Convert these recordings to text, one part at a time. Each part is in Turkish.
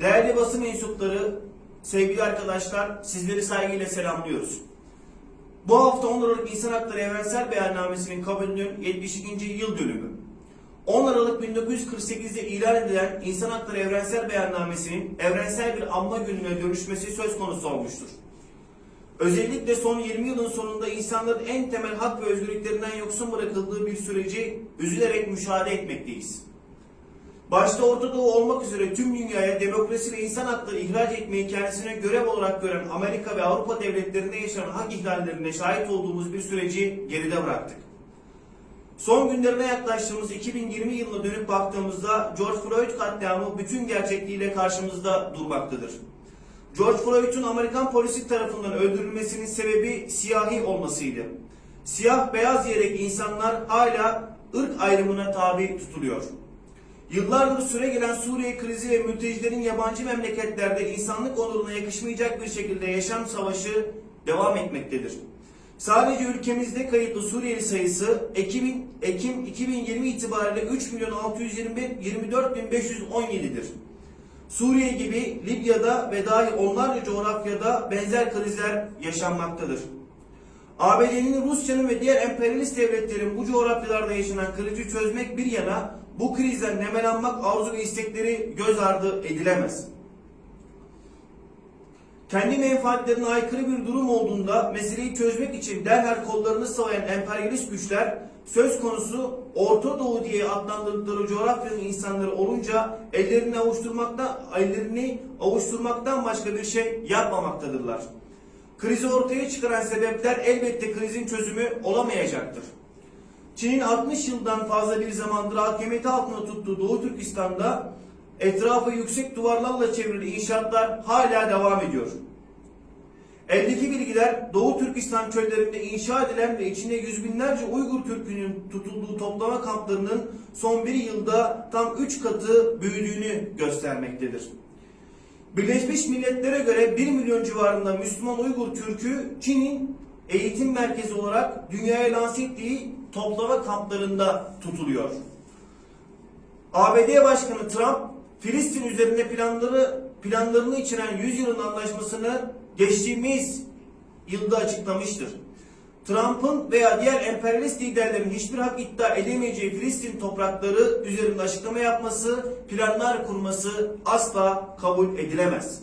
Değerli basın mensupları, sevgili arkadaşlar, sizleri saygıyla selamlıyoruz. Bu hafta 10 Aralık İnsan Hakları Evrensel Beyannamesi'nin kabulünün 72. yıl dönümü. 10 Aralık 1948'de ilan edilen İnsan Hakları Evrensel Beyannamesi'nin evrensel bir anma gününe dönüşmesi söz konusu olmuştur. Özellikle son 20 yılın sonunda insanların en temel hak ve özgürlüklerinden yoksun bırakıldığı bir süreci üzülerek müşahede etmekteyiz. Başta Orta Doğu olmak üzere tüm dünyaya demokrasi ve insan hakları ihraç etmeyi kendisine görev olarak gören Amerika ve Avrupa devletlerinde yaşanan hak ihlallerine şahit olduğumuz bir süreci geride bıraktık. Son günlerine yaklaştığımız 2020 yılına dönüp baktığımızda George Floyd katliamı bütün gerçekliğiyle karşımızda durmaktadır. George Floyd'un Amerikan polisi tarafından öldürülmesinin sebebi siyahi olmasıydı. Siyah beyaz diyerek insanlar hala ırk ayrımına tabi tutuluyor. Yıllardır süre gelen Suriye krizi ve mültecilerin yabancı memleketlerde insanlık onuruna yakışmayacak bir şekilde yaşam savaşı devam etmektedir. Sadece ülkemizde kayıtlı Suriyeli sayısı Ekim, Ekim 2020 itibariyle 3 milyon 624 bin 517'dir. Suriye gibi Libya'da ve dahi onlarca coğrafyada benzer krizler yaşanmaktadır. ABD'nin, Rusya'nın ve diğer emperyalist devletlerin bu coğrafyalarda yaşanan krizi çözmek bir yana bu krizden nemelanmak arzu ve istekleri göz ardı edilemez. Kendi menfaatlerine aykırı bir durum olduğunda meseleyi çözmek için derhal kollarını sıvayan emperyalist güçler söz konusu Orta Doğu diye adlandırdıkları coğrafyanın insanları olunca ellerini avuşturmaktan ellerini avuşturmaktan başka bir şey yapmamaktadırlar. Krizi ortaya çıkaran sebepler elbette krizin çözümü olamayacaktır. Çin'in 60 yıldan fazla bir zamandır hakimiyeti altında tuttuğu Doğu Türkistan'da etrafı yüksek duvarlarla çevrili inşaatlar hala devam ediyor. Eldeki bilgiler Doğu Türkistan çöllerinde inşa edilen ve içinde yüz binlerce Uygur Türk'ünün tutulduğu toplama kamplarının son bir yılda tam 3 katı büyüdüğünü göstermektedir. Birleşmiş Milletler'e göre 1 milyon civarında Müslüman Uygur Türk'ü Çin'in eğitim merkezi olarak dünyaya lanse ettiği toplama kamplarında tutuluyor. ABD Başkanı Trump, Filistin üzerinde planları planlarını içeren 100 yılın anlaşmasını geçtiğimiz yılda açıklamıştır. Trump'ın veya diğer emperyalist liderlerin hiçbir hak iddia edemeyeceği Filistin toprakları üzerinde açıklama yapması, planlar kurması asla kabul edilemez.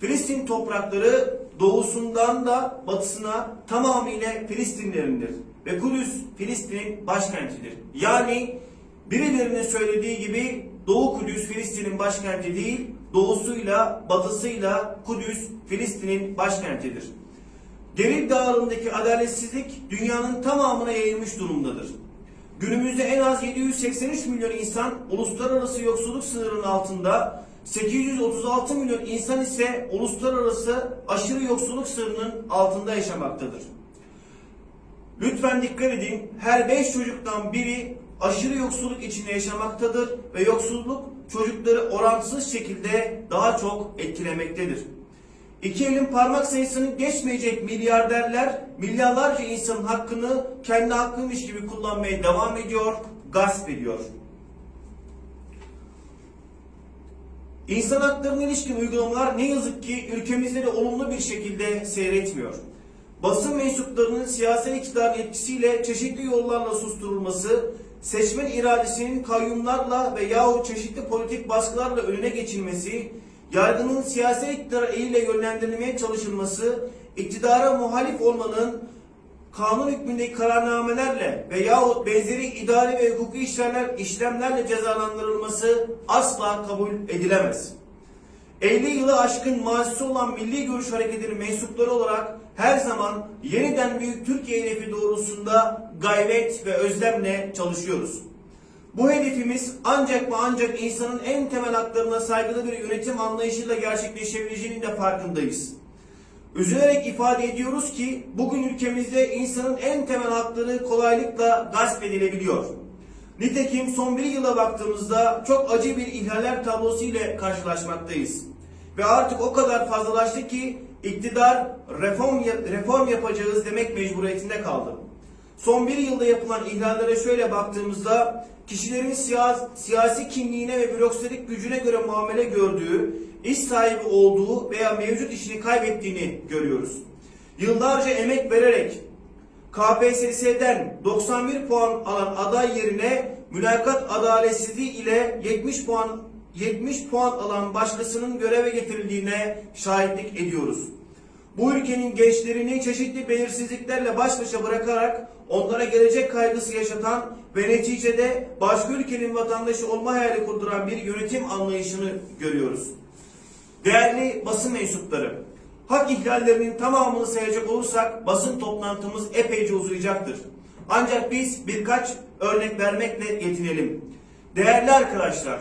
Filistin toprakları doğusundan da batısına tamamıyla Filistinlerindir. Ve Kudüs Filistin'in başkentidir. Yani birilerinin söylediği gibi Doğu Kudüs Filistin'in başkenti değil, doğusuyla batısıyla Kudüs Filistin'in başkentidir. Gelir dağılımındaki adaletsizlik dünyanın tamamına yayılmış durumdadır. Günümüzde en az 783 milyon insan uluslararası yoksulluk sınırının altında, 836 milyon insan ise uluslararası aşırı yoksulluk sınırının altında yaşamaktadır. Lütfen dikkat edin. Her 5 çocuktan biri aşırı yoksulluk içinde yaşamaktadır ve yoksulluk çocukları orantısız şekilde daha çok etkilemektedir. İki elin parmak sayısını geçmeyecek milyarderler milyarlarca insanın hakkını kendi hakkıymış gibi kullanmaya devam ediyor, gasp ediyor. İnsan haklarına ilişkin uygulamalar ne yazık ki ülkemizde de olumlu bir şekilde seyretmiyor. Basın mensuplarının siyasi iktidarın etkisiyle çeşitli yollarla susturulması, seçmen iradesinin kayyumlarla ve yahut çeşitli politik baskılarla önüne geçilmesi, yargının siyasi iktidar eliyle yönlendirilmeye çalışılması, iktidara muhalif olmanın kanun hükmündeki kararnamelerle ve yahut benzeri idari ve hukuki işlemler, işlemlerle cezalandırılması asla kabul edilemez. 50 yılı aşkın mazisi olan Milli Görüş Hareketi'nin mensupları olarak her zaman yeniden büyük Türkiye hedefi doğrultusunda gayret ve özlemle çalışıyoruz. Bu hedefimiz ancak ve ancak insanın en temel haklarına saygılı bir yönetim anlayışıyla gerçekleşebileceğinin de farkındayız. Üzülerek ifade ediyoruz ki bugün ülkemizde insanın en temel hakları kolaylıkla gasp edilebiliyor. Nitekim son bir yıla baktığımızda çok acı bir ihlaller tablosu ile karşılaşmaktayız. Ve artık o kadar fazlalaştı ki iktidar reform, reform yapacağız demek mecburiyetinde kaldı. Son bir yılda yapılan ihlallere şöyle baktığımızda kişilerin siyasi, siyasi kimliğine ve bürokratik gücüne göre muamele gördüğü, iş sahibi olduğu veya mevcut işini kaybettiğini görüyoruz. Yıllarca emek vererek KPSS'den 91 puan alan aday yerine mülakat adaletsizliği ile 70 puan 70 puan alan başkasının göreve getirildiğine şahitlik ediyoruz. Bu ülkenin gençlerini çeşitli belirsizliklerle baş başa bırakarak onlara gelecek kaygısı yaşatan ve neticede başka ülkenin vatandaşı olma hayali kurduran bir yönetim anlayışını görüyoruz. Değerli basın mensupları, hak ihlallerinin tamamını sayacak olursak basın toplantımız epeyce uzayacaktır. Ancak biz birkaç örnek vermekle yetinelim. Değerli arkadaşlar,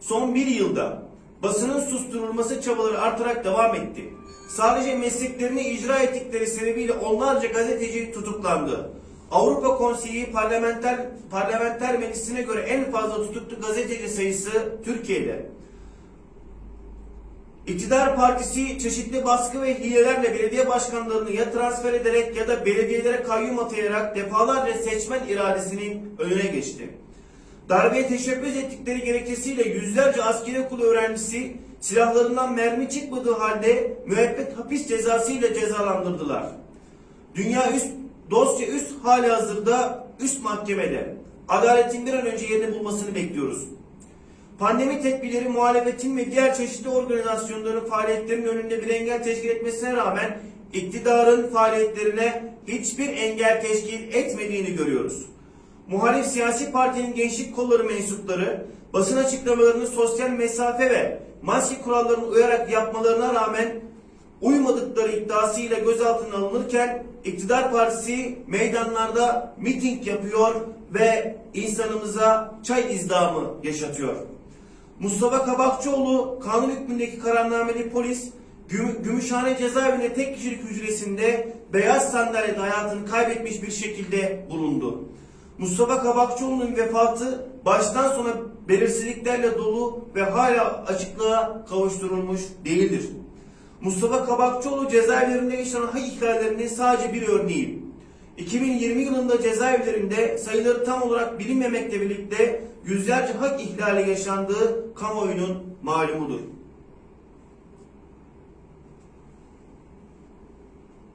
son bir yılda basının susturulması çabaları artarak devam etti. Sadece mesleklerini icra ettikleri sebebiyle onlarca gazeteci tutuklandı. Avrupa Konseyi parlamenter parlamenter meclisine göre en fazla tutuklu gazeteci sayısı Türkiye'de. İktidar partisi çeşitli baskı ve hilelerle belediye başkanlarını ya transfer ederek ya da belediyelere kayyum atayarak defalarca seçmen iradesinin önüne geçti. Darbeye teşebbüs ettikleri gerekçesiyle yüzlerce askeri okulu öğrencisi silahlarından mermi çıkmadığı halde müebbet hapis cezası ile cezalandırdılar. Dünya üst dosya üst hali hazırda üst mahkemede. Adaletin bir an önce yerini bulmasını bekliyoruz. Pandemi tedbirleri muhalefetin ve diğer çeşitli organizasyonların faaliyetlerinin önünde bir engel teşkil etmesine rağmen iktidarın faaliyetlerine hiçbir engel teşkil etmediğini görüyoruz. Muhalif siyasi partinin gençlik kolları mensupları basın açıklamalarını sosyal mesafe ve maske kurallarına uyarak yapmalarına rağmen uymadıkları iddiasıyla gözaltına alınırken iktidar partisi meydanlarda miting yapıyor ve insanımıza çay izdihamı yaşatıyor. Mustafa Kabakçıoğlu kanun hükmündeki kararnameli polis Güm- Gümüşhane cezaevinde tek kişilik hücresinde beyaz sandalyede hayatını kaybetmiş bir şekilde bulundu. Mustafa Kabakçıoğlu'nun vefatı baştan sona belirsizliklerle dolu ve hala açıklığa kavuşturulmuş değildir. Mustafa Kabakçıoğlu cezaevlerinde yaşanan hak ihlallerinin sadece bir örneği. 2020 yılında cezaevlerinde sayıları tam olarak bilinmemekle birlikte yüzlerce hak ihlali yaşandığı kamuoyunun malumudur.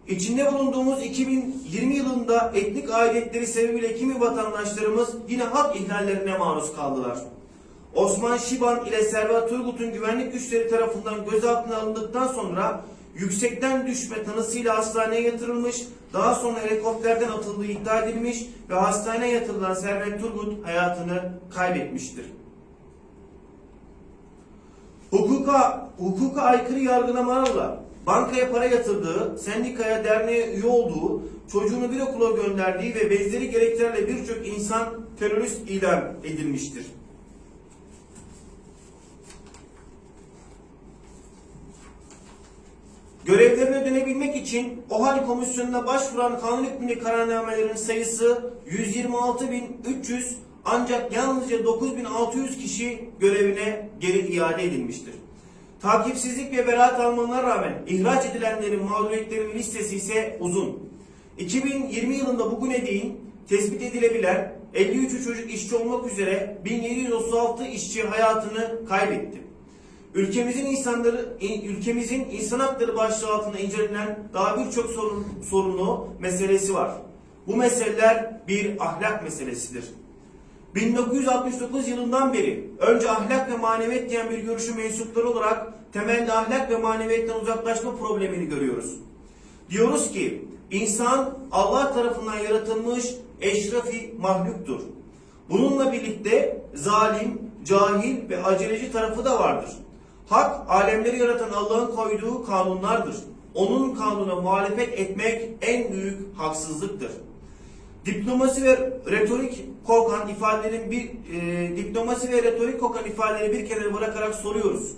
İçinde bulunduğumuz 2020 yılında etnik aidiyetleri sebebiyle kimi vatandaşlarımız yine hak ihlallerine maruz kaldılar. Osman Şiban ile Servet Turgut'un güvenlik güçleri tarafından gözaltına alındıktan sonra yüksekten düşme tanısıyla hastaneye yatırılmış, daha sonra helikopterden atıldığı iddia edilmiş ve hastaneye yatırılan Servet Turgut hayatını kaybetmiştir. Hukuka, hukuka aykırı yargılamalarla bankaya para yatırdığı, sendikaya, derneğe üye olduğu, çocuğunu bir okula gönderdiği ve benzeri gerekçelerle birçok insan terörist ilan edilmiştir. Görevlerine dönebilmek için OHAL komisyonuna başvuran kanun hükmünde kararnamelerin sayısı 126.300 ancak yalnızca 9.600 kişi görevine geri iade edilmiştir. Takipsizlik ve beraat almalarına rağmen ihraç edilenlerin mağduriyetlerinin listesi ise uzun. 2020 yılında bugüne değin tespit edilebilen 53 çocuk işçi olmak üzere 1736 işçi hayatını kaybetti. Ülkemizin insanları, ülkemizin insan hakları başlığı altında incelenen daha birçok sorun, sorunu meselesi var. Bu meseleler bir ahlak meselesidir. 1969 yılından beri önce ahlak ve maneviyat diyen bir görüşü mensupları olarak temelde ahlak ve maneviyattan uzaklaşma problemini görüyoruz. Diyoruz ki insan Allah tarafından yaratılmış eşrafi mahluktur. Bununla birlikte zalim, cahil ve aceleci tarafı da vardır. Hak alemleri yaratan Allah'ın koyduğu kanunlardır. Onun kanuna muhalefet etmek en büyük haksızlıktır. Diplomasi ve retorik kokan ifadelerin bir e, diplomasi ve retorik kokan ifadeleri bir kenara bırakarak soruyoruz.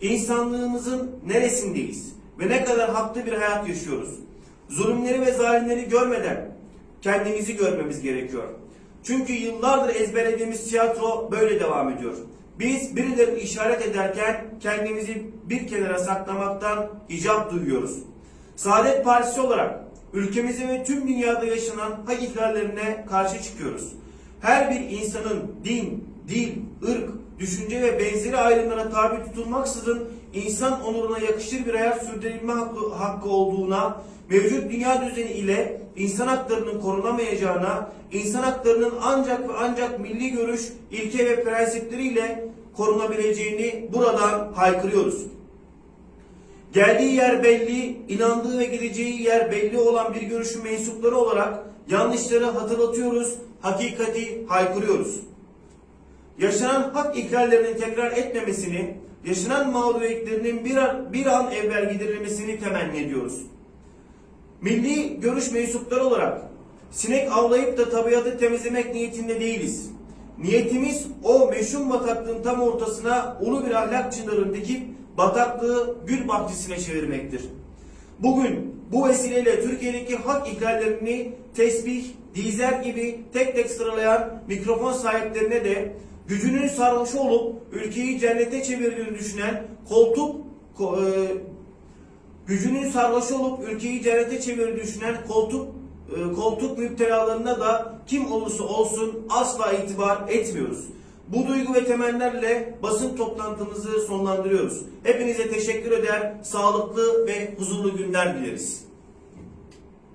İnsanlığımızın neresindeyiz ve ne kadar haklı bir hayat yaşıyoruz? Zulümleri ve zalimleri görmeden kendimizi görmemiz gerekiyor. Çünkü yıllardır ezberlediğimiz tiyatro böyle devam ediyor. Biz birilerini işaret ederken kendimizi bir kenara saklamaktan icap duyuyoruz. Saadet Partisi olarak ülkemizde ve tüm dünyada yaşanan hak ihlallerine karşı çıkıyoruz. Her bir insanın din, dil, ırk, düşünce ve benzeri ayrımlara tabi tutulmaksızın insan onuruna yakışır bir hayat sürdürülme hakkı, hakkı olduğuna, mevcut dünya düzeni ile insan haklarının korunamayacağına, insan haklarının ancak ve ancak milli görüş, ilke ve prensipleriyle korunabileceğini buradan haykırıyoruz. Geldiği yer belli, inandığı ve gideceği yer belli olan bir görüşün mensupları olarak yanlışları hatırlatıyoruz, hakikati haykırıyoruz. Yaşanan hak ihlallerinin tekrar etmemesini, yaşanan mağduriyetlerinin bir an, bir an evvel giderilmesini temenni ediyoruz. Milli görüş mensupları olarak sinek avlayıp da tabiatı temizlemek niyetinde değiliz. Niyetimiz o meşhum bataklığın tam ortasına ulu bir ahlak çınarını dikip bataklığı gül bahçesine çevirmektir. Bugün bu vesileyle Türkiye'deki hak ihlallerini tesbih, dizel gibi tek tek sıralayan mikrofon sahiplerine de gücünün sarhoşu olup ülkeyi cennete çevirdiğini düşünen koltuk ko- e, gücünün sarhoşu olup ülkeyi cennete çevirdiğini düşünen koltuk e, koltuk müptelalarına da kim olursa olsun asla itibar etmiyoruz. Bu duygu ve temennilerle basın toplantımızı sonlandırıyoruz. Hepinize teşekkür eder, sağlıklı ve huzurlu günler dileriz.